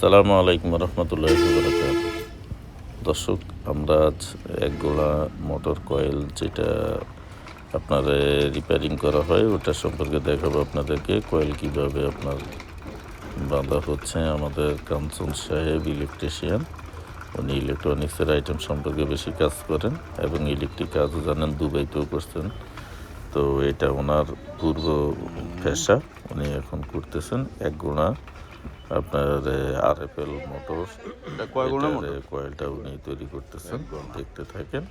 আসসালামু আলাইকুম রহমতুল্লাহ দর্শক, আমরা আজ এক গোড়া মোটর কয়েল যেটা আপনার রিপেয়ারিং করা হয়, ওটা সম্পর্কে দেখাবো আপনাদেরকে। কয়েল কীভাবে আপনার বাঁধা হচ্ছে, আমাদের কাঞ্চন সাহেব ইলেকট্রিশিয়ান উনি ইলেকট্রনিক্সের আইটেম সম্পর্কে বেশি কাজ করেন এবং ইলেকট্রিক কাজও জানেন, দুবাইতেও করছেন। তো এটা ওনার পূর্ব পেশা, উনি এখন করতেছেন এক গোড়া আপনার আর এফ এল মোটর কয় গুণের এটার, এ, কয়েলটা উনি তৈরি করতেছেন দেখতে থাকেন।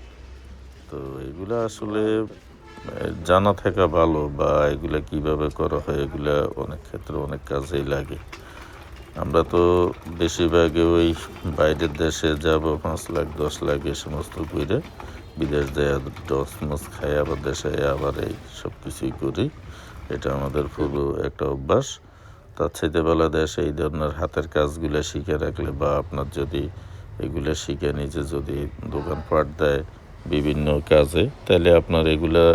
তো এগুলা আসলে জানা থাকা ভালো বা এগুলা কীভাবে করা হয় এগুলা অনেক ক্ষেত্রে অনেক কাজেই লাগে। আমরা তো বেশিরভাগে ওই বাইরের দেশে যাব পাঁচ লাখ দশ লাখ এ সমস্ত করে বিদেশ যায় দশ মাস খাই আবার দেশে আবার এই সব কিছুই করি। এটা আমাদের পুরো একটা অভ্যাস। তার চাইতে বেলা দেশে এই ধরনের হাতের কাজগুলো শিখে রাখলে বা আপনার যদি এগুলো শিখে নিজে যদি দোকানপাট দেয় বিভিন্ন কাজে তাহলে আপনার এগুলা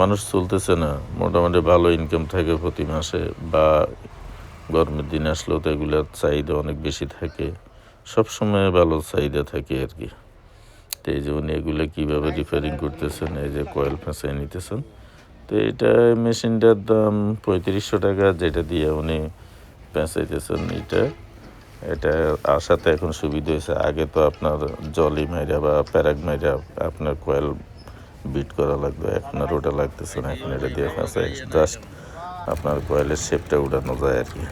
মানুষ চলতেছে না। মোটামুটি ভালো ইনকাম থাকে প্রতি মাসে বা গরমের দিন আসলেও তো এগুলোর চাহিদা অনেক বেশি থাকে। সব সময় ভালো চাহিদা থাকে আর কি। তো এই যে উনি এগুলো কীভাবে রিপেয়ারিং করতেছেন এই যে কয়েল ফেঁসে নিতেছেন তো এটা মেশিনটার দাম পঁয়ত্রিশশো টাকা যেটা দিয়ে উনি পেঁচাইতেছেন এটা। এটা আসাতে এখন সুবিধা হয়েছে। আগে তো আপনার জলি মাইরা বা প্যারাগ মাইরা আপনার কয়েল বিট করা লাগবে এখন আর ওটা লাগতেছে না। এখন এটা দিয়ে ফেঁচাই জাস্ট আপনার কয়েলের শেপটা উঠানো যায় আর কি।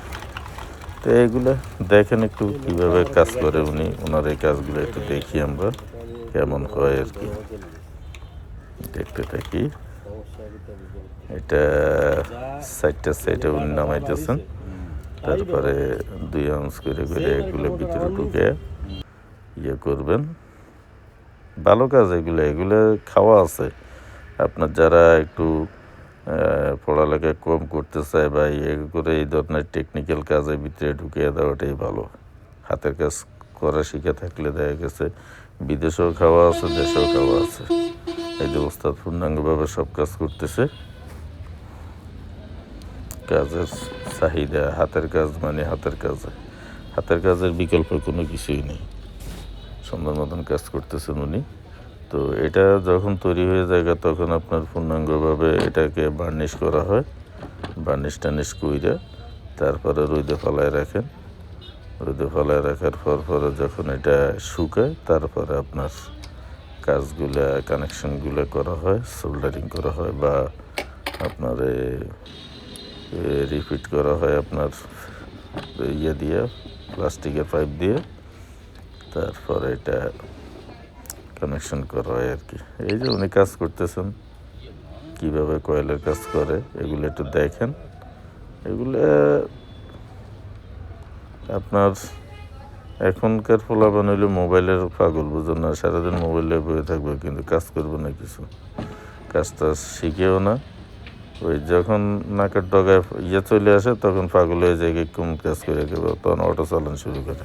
তো এইগুলো দেখেন একটু কীভাবে কাজ করে উনি। ওনার এই কাজগুলো একটু দেখি আমরা কেমন হয় আর কি। দেখতে থাকি। এটা সাইডটা সাইডে উনি নামাইতেছেন। তারপরে দুই আউন্স করে করে এগুলো ভিতরে ঢুকে ইয়ে করবেন। ভালো কাজ এগুলো এগুলো খাওয়া আছে। আপনার যারা একটু পড়ালেখা কম করতে চায় বা ইয়ে করে এই ধরনের টেকনিক্যাল কাজের ভিতরে ঢুকিয়ে দেওয়াটাই ভালো। হাতের কাজ করা শিখে থাকলে দেখা গেছে বিদেশেও খাওয়া আছে, দেশেও খাওয়া আছে। এই যে পূর্ণাঙ্গভাবে সব কাজ করতেছে। কাজের চাহিদা, হাতের কাজ মানে হাতের কাজ। হাতের কাজের বিকল্প কোনো কিছুই নেই। সুন্দর মতন কাজ করতেছেন উনি। তো এটা যখন তৈরি হয়ে যায় তখন আপনার পূর্ণাঙ্গভাবে এটাকে বার্নিশ করা হয়। বার্নিশ টার্নিশ কইরা তারপরে রোদে ফলায় রাখেন। রোদে ফলায় রাখার পর পরে যখন এটা শুকায়, তারপরে আপনার কাজগুলা কানেকশনগুলো করা হয় সোল্ডারিং করা হয় বা আপনার রিপিট করা হয় আপনার ইয়ে দিয়ে প্লাস্টিকের পাইপ দিয়ে। তারপরে এটা কানেকশন করা হয় আর কি। এই যে উনি কাজ করতেছেন, কীভাবে কয়েলের কাজ করে, এগুলো একটু দেখেন। এগুলো আপনার এখনকার ফলাফল হইলে মোবাইলের পাগল বুঝুন না? সারাদিন মোবাইলে বয়ে থাকবে, কিন্তু কাজ করবে না কিছু। কাজ টাজ শিখেও না। ওই যখন নাকের ডগায় ইয়ে চলে আসে, তখন পাগল হয়ে যায় কম কাজ করে দেবো তখন অটো চালানো শুরু করে।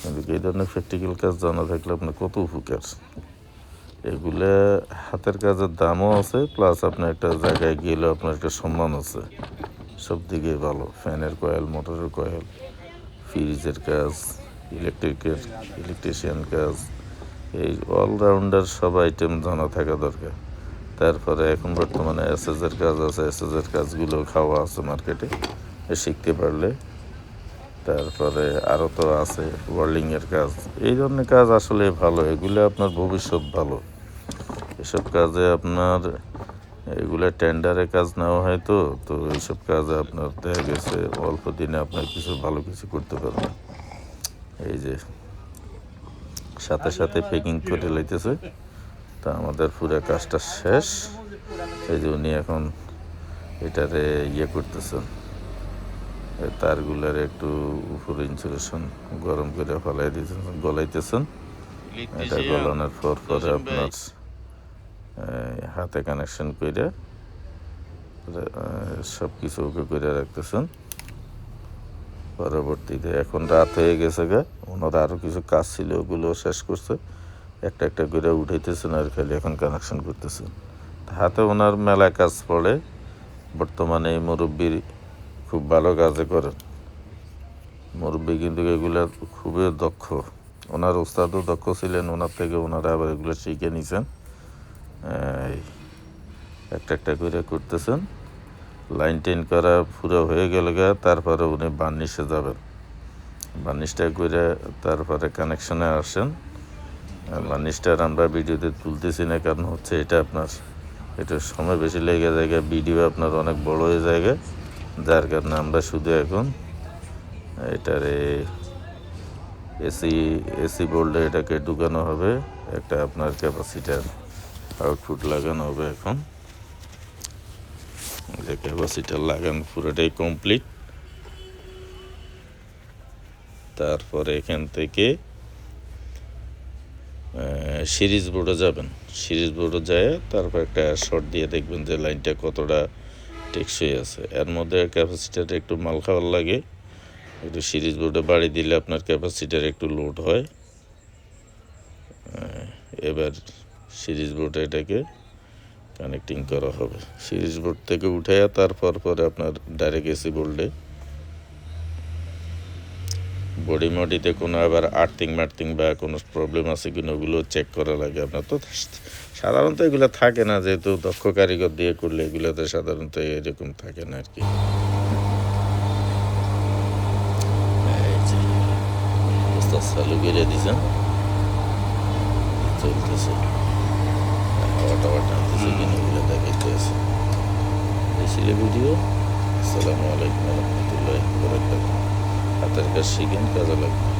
কিন্তু এই ধরনের প্র্যাকটিক্যাল কাজ জানা থাকলে আপনার কত উপকার। এগুলা হাতের কাজের দামও আছে প্লাস আপনার একটা জায়গায় গেলে আপনার একটা সম্মান আছে। সব দিকে ভালো, ফ্যানের কয়েল, মোটরের কয়েল। ফ্রিজের কাজ, ইলেকট্রিকের, ইলেকট্রিশিয়ান কাজ, এই অলরাউন্ডার সব আইটেম জানা থাকা দরকার। তারপরে এখন বর্তমানে এসএসের কাজ আছে এসএসের কাজগুলো খাওয়া আছে মার্কেটে শিখতে পারলে। তারপরে আরও তো আছে ওয়ার্ল্ডিংয়ের কাজ। এই ধরনের কাজ আসলে ভালো, এগুলো আপনার ভবিষ্যৎ ভালো। এসব কাজে আপনার এগুলো টেন্ডারে কাজ নেওয়া হয় তো তো এইসব কাজ আপনার দেখা গেছে অল্প দিনে আপনার কিছু ভালো কিছু করতে পারবেন। এই যে সাথে সাথে প্যাকিং করে লাইতেছে। তা আমাদের পুরো কাজটা শেষ। এই যে উনি এখন এটারে ইয়ে করতেছেন। তারগুলার একটু উপরে ইনসুলেশন গরম করে ফলাই দিতেছেন গলাইতেছেন। এটা গলানোর পর পরে আপনার হাতে কানেকশন করে সব কিছু ওকে করে রাখতেছেন। পরবর্তীতে এখন রাত হয়ে গেছে গা, ওনারা আরও কিছু কাজ ছিল ওগুলো শেষ করছে। একটা একটা করে উঠাইতেছেন আর খালি এখন কানেকশন করতেছেন। হাতে ওনার মেলা কাজ পড়ে, বর্তমানে এই মুরব্বীর খুব ভালো কাজে করেন। মুরব্বী কিন্তু এগুলা খুবই দক্ষ। ওনার ওস্তাদও দক্ষ ছিলেন, ওনার থেকে ওনারা আবার এগুলো শিখে এই একটা একটা করে করতেছেন। লাইন টেন করা পুরো হয়ে গেল তারপরে উনি বার্নিশে যাবেন। বার্নিশটা করে তারপরে কানেকশনে আসেন। বার্নিশটার আমরা ভিডিওতে তুলতেছি না, কারণ হচ্ছে এটা আপনার, এটা সময় বেশি লেগে যায় ভিডিও আপনার অনেক বড় হয়ে যায় যার কারণে আমরা শুধু এখন এটারে এসি এসি বোল্ডে এটাকে ঢুকানো হবে, একটা আপনার ক্যাপাসিটার। আউটপুট লাগানো হবে এখন। যে ক্যাপাসিটার লাগানো পুরোটাই কমপ্লিট তারপরে এখান থেকে সিরিজ বোর্ডে যাবেন। সিরিজ বোর্ডে যায় তারপর একটা শর্ট দিয়ে দেখবেন যে লাইনটা কতটা টেকসই আছে। এর মধ্যে ক্যাপাসিটার একটু মাল খাওয়ার লাগে। একটু সিরিজ বোর্ডে বাড়ি দিলে আপনার ক্যাপাসিটার একটু লোড হয়। এবার সিরিজ বোর্ডে এটাকে কানেক্টিং করা হবে। সিরিজ বোর্ড থেকে উঠে তারপর পরে আপনার ডাইরেক্ট এসি বোর্ডে। বডি মডিতে কোনো আবার আর্থিং মার্থিং বা কোনো প্রবলেম আছে কিনা ওগুলো চেক করা লাগে। আপনার তো সাধারণত এগুলো থাকে না, যেহেতু দক্ষ কারিগর দিয়ে করলে এগুলোতে সাধারণত এরকম থাকে না আর কি চালু করে দিছেন চলতেছে। টাওয়া টানতেছে কিনা এগুলো দেখাইতেছে এই ছিল ভিডিও? আসসালামু আলাইকুম রহমতুল্লাহ হাতের কাজ শিখেন কাজে লাগবে।